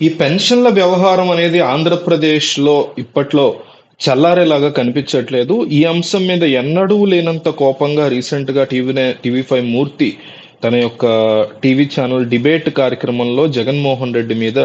ఈ పెన్షన్ల వ్యవహారం అనేది ఆంధ్రప్రదేశ్‌లో ఇప్పట్లో చల్లారేలాగా కనిపించట్లేదు. ఈ అంశం మీద ఎన్నడూ లేనంత కోపంగా రీసెంట్‌గా టీవీనే టీవీ ఫైవ్ మూర్తి తన యొక్క టీవీ ఛానల్ డిబేట్ కార్యక్రమంలో జగన్మోహన్ రెడ్డి మీద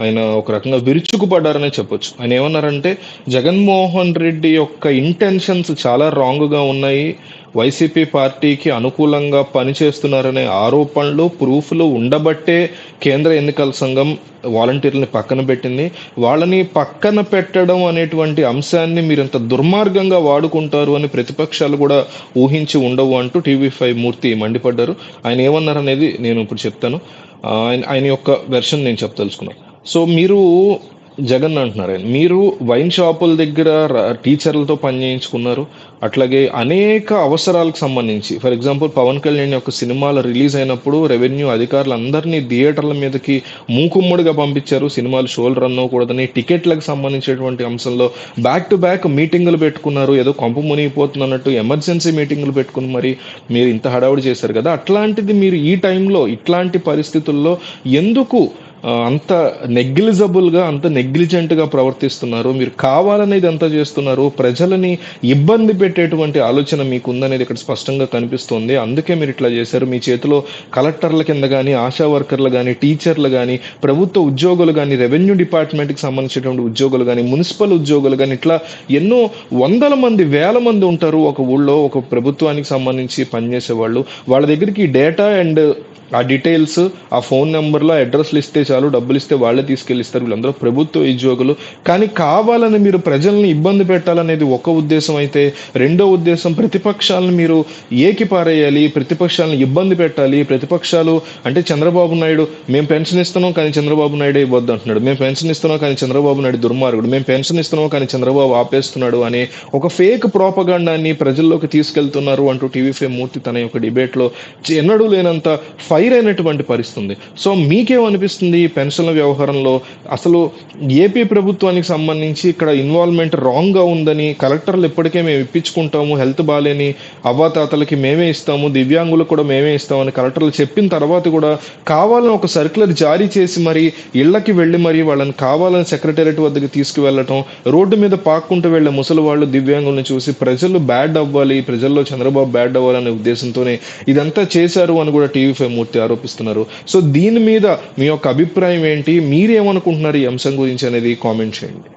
ఆయన ఒక రకంగా విరుచుకుపడ్డారనే చెప్పొచ్చు. ఆయన ఏమన్నారంటే జగన్మోహన్ రెడ్డి యొక్క ఇంటెన్షన్స్ చాలా రాంగ్‌గా ఉన్నాయి. వైసీపీ పార్టీకి అనుకూలంగా పనిచేస్తున్నారనే ఆరోపణలు, ప్రూఫ్‌లు ఉండబట్టే కేంద్ర ఎన్నికల సంఘం వాలంటీర్‌లని పక్కన పెట్టింది. వాళ్ళని పక్కన పెట్టడం అనేటువంటి అంశాన్ని మీరు ఇంత దుర్మార్గంగా వాడుకుంటారు అని ప్రతిపక్షాలు కూడా ఊహించి ఉండవు అంటూ టీవీ ఫైవ్ మూర్తి మండిపడ్డారు. ఆయన ఏమన్నారు అనేది నేను ఇప్పుడు చెప్తాను. ఆయన ఆయన యొక్క వెర్షన్ నేను చెప్పదలుచుకున్నాను. సో మీరు జగన్ అంటున్నారు ఆయన. మీరు వైన్ షాపుల దగ్గర టీచర్లతో పని చేయించుకున్నారు. అట్లాగే అనేక అవసరాలకు సంబంధించి ఫర్ ఎగ్జాంపుల్ 'పవన్ కళ్యాణ్' యొక్క సినిమాలు రిలీజ్ అయినప్పుడు రెవెన్యూ అధికారులు అందరినీ థియేటర్ల మీదకి మూకుమ్మడిగా పంపించారు. సినిమాలు షోలు రన్ అవ్వకూడదని టికెట్లకు సంబంధించినటువంటి అంశంలో బ్యాక్ టు బ్యాక్ మీటింగులు పెట్టుకున్నారు. ఏదో కొంప మునిగిపోతున్నట్టు ఎమర్జెన్సీ మీటింగులు పెట్టుకుని మరి మీరు ఇంత హడావుడి చేశారు కదా! అట్లాంటిది మీరు ఈ టైంలో ఇట్లాంటి పరిస్థితుల్లో ఎందుకు అంత నెగ్లిజబుల్గా అంత నెగ్లిజెంట్‌గా ప్రవర్తిస్తున్నారు? మీరు కావాలని ఇదంతా చేస్తున్నారు. ప్రజలని ఇబ్బంది పెట్టేటువంటి ఆలోచన మీకు ఉందనేది ఇక్కడ స్పష్టంగా కనిపిస్తోంది. అందుకే మీరు ఇట్లా చేశారు. మీ చేతిలో కలెక్టర్ల కింద కానీ ఆశా వర్కర్లు కానీ టీచర్లు కానీ ప్రభుత్వ ఉద్యోగులు కానీ రెవెన్యూ డిపార్ట్‌మెంట్‌కి సంబంధించినటువంటి ఉద్యోగులు కానీ మున్సిపల్ ఉద్యోగులు కానీ ఇట్లా ఎన్నో వందల మంది, వేల మంది ఉంటారు ఒక ఊళ్ళో ఒక ప్రభుత్వానికి సంబంధించి పనిచేసేవాళ్ళు. వాళ్ళ దగ్గరికి డేటా అండ్ ఆ డీటెయిల్స్, ఆ ఫోన్ నెంబర్లో అడ్రస్లు ఇస్తే చాలు డబ్బులిస్తే వాళ్ళే తీసుకెళ్ళి ఇస్తారు. వీళ్ళందరూ ప్రభుత్వ ఉద్యోగులు. కానీ కావాలని మీరు ప్రజల్ని ఇబ్బంది పెట్టాలనేది ఒక ఉద్దేశం అయితే, రెండో ఉద్దేశం ప్రతిపక్షాలను మీరు ఏకిపారేయాలి. ప్రతిపక్షాలను ఇబ్బంది పెట్టాలి. ప్రతిపక్షాలు అంటే చంద్రబాబు నాయుడు మేము పెన్షన్ ఇస్తున్నాం కానీ చంద్రబాబు నాయుడు ఇవ్వద్దు అంటున్నాడు. మేము పెన్షన్ ఇస్తున్నాం కానీ చంద్రబాబు నాయుడు దుర్మార్గుడు. మేము పెన్షన్ ఇస్తున్నాం కానీ చంద్రబాబు ఆపేస్తున్నాడు అనే ఒక ఫేక్ ప్రోపగాండాన్ని ప్రజల్లోకి తీసుకెళ్తున్నారు అంటూ టీవీ ఫైవ్ మూర్తి తన యొక్క డిబేట్‌లో ఎన్నడూ లేనంత ఫైర్ అయినటువంటి పరిస్థితి ఉంది. సో మీకేమనిపిస్తుంది ఈ పెన్షన్ల వ్యవహారంలో? అసలు ఏపీ ప్రభుత్వానికి సంబంధించి ఇక్కడ ఇన్వాల్వ్‌మెంట్ రాంగ్‌గా ఉందని కలెక్టర్లు ఇప్పటికే మేము ఇప్పించుకుంటాము. హెల్త్ బాగాలేని అవ్వాతాతలకి మేమే ఇస్తాము. దివ్యాంగులకు కూడా మేమే ఇస్తామని కలెక్టర్లు చెప్పిన తర్వాత కూడా కావాలని ఒక సర్క్యులర్ జారీ చేసి మరి ఇళ్ళకి వెళ్ళి మరి వాళ్ళని కావాలని సెక్రటేరియట్ వద్దకు తీసుకువెళ్ళటం, రోడ్డు మీద పాక్కుంటూ వెళ్ళే ముసలి వాళ్ళు దివ్యాంగులను చూసి ప్రజలు బ్యాడ్ అవ్వాలి, ప్రజల్లో చంద్రబాబు బ్యాడ్ అవ్వాలనే ఉద్దేశంతోనే ఇదంతా చేశారు అని కూడా టీవీ ఫైవ్ మూర్తి ఆరోపిస్తున్నారు. సో దీని మీద మీ యొక్క అభిప్రాయం ఏంటి? మీరేమనుకుంటున్నారు ఈ అంశం గురించి అనేది కామెంట్ చేయండి.